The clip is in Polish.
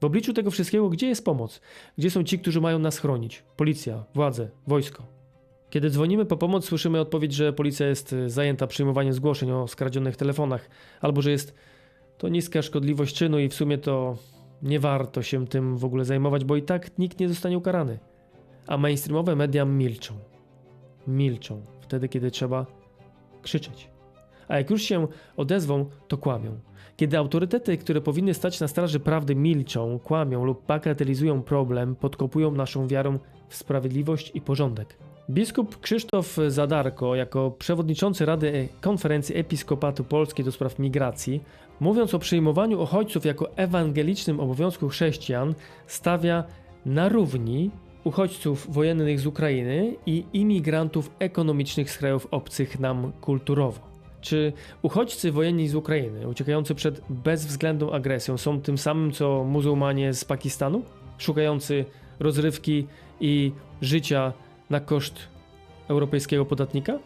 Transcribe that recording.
W obliczu tego wszystkiego, gdzie jest pomoc? Gdzie są ci, którzy mają nas chronić? Policja, władze, wojsko. Kiedy dzwonimy po pomoc, słyszymy odpowiedź, że policja jest y, zajęta przyjmowaniem zgłoszeń o skradzionych telefonach, albo że jest to niska szkodliwość czynu i w sumie to nie warto się tym w ogóle zajmować, bo i tak nikt nie zostanie ukarany. A mainstreamowe media milczą. Milczą wtedy, kiedy trzeba krzyczeć. A jak już się odezwą, to kłamią. Kiedy autorytety, które powinny stać na straży prawdy, milczą, kłamią lub bagatelizują problem, podkopują naszą wiarę w sprawiedliwość i porządek. Biskup Krzysztof Zadarko, jako przewodniczący Rady Konferencji Episkopatu Polskiej do spraw migracji, mówiąc o przyjmowaniu uchodźców jako ewangelicznym obowiązku chrześcijan, stawia na równi uchodźców wojennych z Ukrainy i imigrantów ekonomicznych z krajów obcych nam kulturowo. Czy uchodźcy wojenni z Ukrainy, uciekający przed bezwzględną agresją, są tym samym co muzułmanie z Pakistanu? Szukający rozrywki i życia na koszt europejskiego podatnika?